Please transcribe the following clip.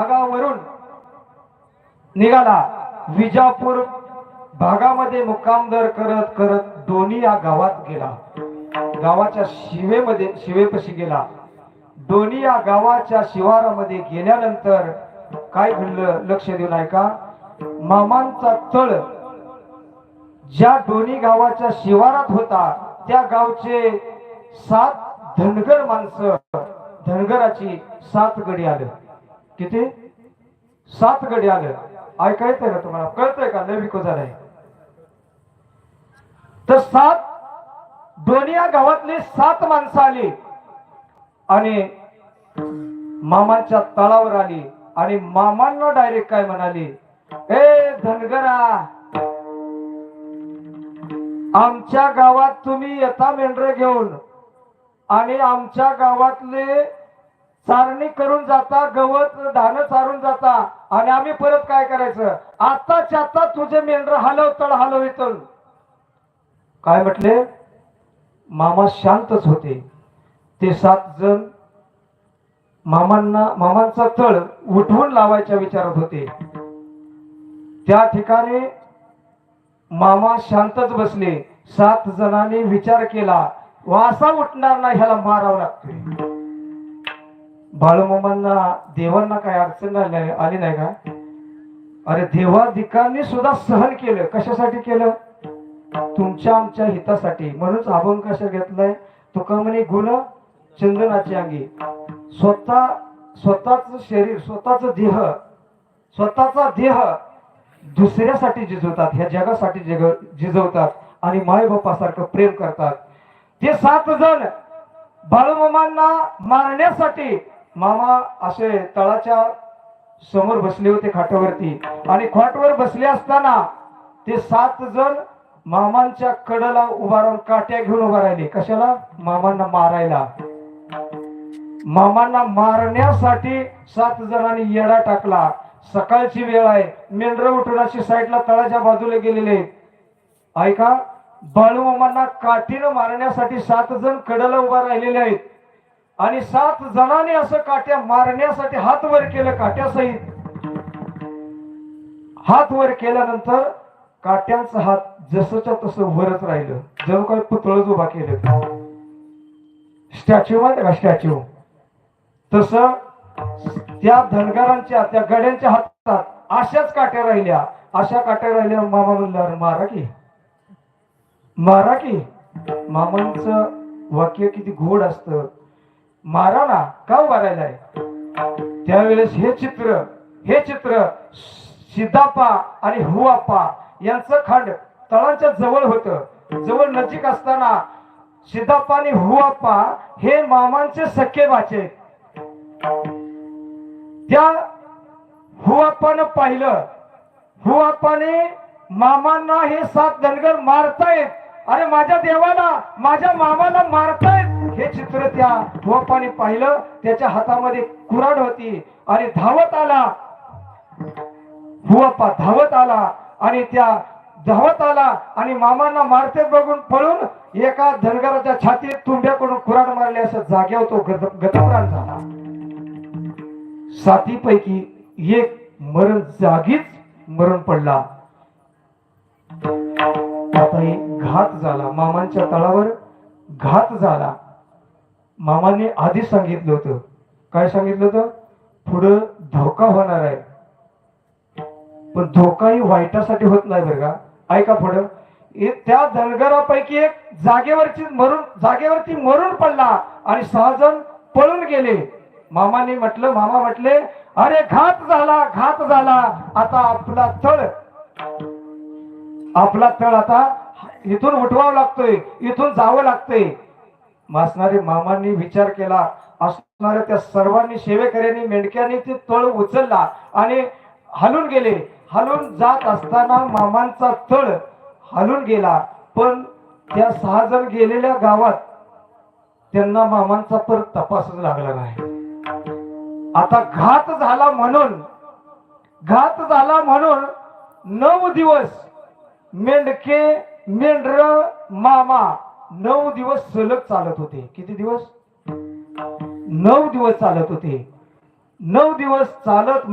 भागावरून निघाला. विजापूर भागामध्ये मुक्कामदार करत करत दोन्ही या गावात गेला. गावाच्या शिवेमध्ये शिवेपशी गेला. दोन्ही या गावाच्या शिवारामध्ये गेल्यानंतर काय घडलं लक्ष देऊन ऐका मामांचा तळ ज्या दोन्ही गावाच्या शिवारात होता त्या गावचे सात धनगर माणसं धनगराची सात गडी आलं. किती? सात गडी आले. ऐकायचंय का तुम्हाला? कळतंय का? लय विको झालाय तर सात दोन्ही या गावातली सात माणसं आली. आणि मामाच्या तळावर आली. आणि मामांना डायरेक्ट काय म्हणाली? ए धनगरा आमच्या गावात तुम्ही येता मेंढर घेऊन. आणि आमच्या गावातले चारणी करून जाता गवत धान चारून जाता. आणि आम्ही परत काय करायचं? आताच्या आता तुझे मेंढर हलव तळ हलव इथून. काय म्हटले? मामा शांतच होते. ते सात जण मामांना मामांचा तळ उठवून लावायच्या विचारात होते. त्या ठिकाणी मामा शांतच बसले. सात जणांनी विचार केला वासा उठणार नाही ह्याला मारावं लागतोय. बाळूमामांना देवांना काय अडचण आली आली नाही का? अरे देवाधिकांनी सुद्धा सहन केलं. कशासाठी केलं? तुमच्या आमच्या हितासाठी. म्हणूनच अभंग कशा घेतलाय? तुका म्हणे गुण चंदनाची अंगी. स्वतः स्वतःच शरीर स्वतःच देह स्वतःचा देह दुसऱ्यासाठी जिजवतात. ह्या जगासाठी जग जिजवतात आणि मायबापासारखं प्रेम करतात. ते सात जण बाळूमामांना मारण्यासाठी मामा असे तळाच्या समोर बसले होते खाटावरती. आणि खाटवर बसले असताना ते सात जण मामांच्या कडला उभा राहून काट्या घेऊन उभा राहिले. कशाला? मामांना मारायला. मामांना मारण्यासाठी सात जणांनी येडा टाकला. सकाळची वेळ आहे. मेंढर उठून अशी साईडला तळाच्या बाजूला गेलेले. ऐका ऐका बाळूमामांना काठीनं मारण्यासाठी सात जण कडला उभा राहिलेले आहेत. आणि सात जणांनी असं काट्या मारण्यासाठी हात वर केलं काट्यासहित. हात वर केल्यानंतर काट्यांचा हात जसंच्या तसं वरच राहिलं. जणू काही पुतळच उभा केलं स्टॅच्यू माहिती का? स्टॅच्यू तस त्या धनगरांच्या त्या गड्यांच्या हातात अशाच काट्या राहिल्या. अशा काट्या राहिल्या मामा म्हणला मारा की. मारा की. मामांचं वाक्य किती गोड असतं. मारा ना का आहे त्यावेळेस हे चित्र हे चित्र सिद्धाप्पा आणि हुआप्पा यांचं खांड तळांच्या जवळ होतं. जवळ नजीक असताना सिद्धाप्पा आणि हुआप्पा हे मामांचे सख्खे वाचे त्या हुआप्पानं पाहिलं. हुआप्पाने मामांना हे सात धनगर मारतायत. अरे माझ्या देवाला माझ्या मामाला मारतायत. हे चित्र त्या गोपाने पाहिलं त्याच्या हातामध्ये कुराड होती आणि धावत आला. हुआप्पा धावत आला आणि त्या धावत आला आणि मामांना मारते बघून पळून एका धनगराच्या छातीत तुंब्याकडून कुराड मारले असं जाग्यावर तो गतप्राण झाला. सातीपैकी एक मरण जागीच मरण पडला. आता एक घात झाला. मामांच्या तळावर घात झाला. मामाने आधी सांगितलं होतं. काय सांगितलं होतं? पुढं धोका होणार आहे. पण धोकाही वाईटासाठी होत नाही बरं का? ऐका पुढं. त्या धनगरापैकी एक जागेवरची मरून जागेवरती मरून पडला आणि सहा जण पळून गेले. मामाने म्हटलं मामा म्हटले अरे घात झाला घात झाला. आता आपला तळ आपला तळ आता इथून उठवावं लागतोय इथून जावं लागतंय. मासणारे मामांनी विचार केला. असणाऱ्या त्या सर्वांनी सेवेकऱ्यांनी मेंढक्यांनी ते तळ उचलला आणि हलून गेले. हलून जात असताना मामांचा तळ हलून गेला. पण त्या सहा जण गेलेल्या गावात त्यांना मामांचा परत तपासच लागला नाही. आता घात झाला म्हणून घात झाला म्हणून नऊ दिवस मेंढके मेंढर मामा नऊ दिवस सलग चालत होते. किती दिवस? नऊ दिवस चालत होते. नऊ दिवस चालत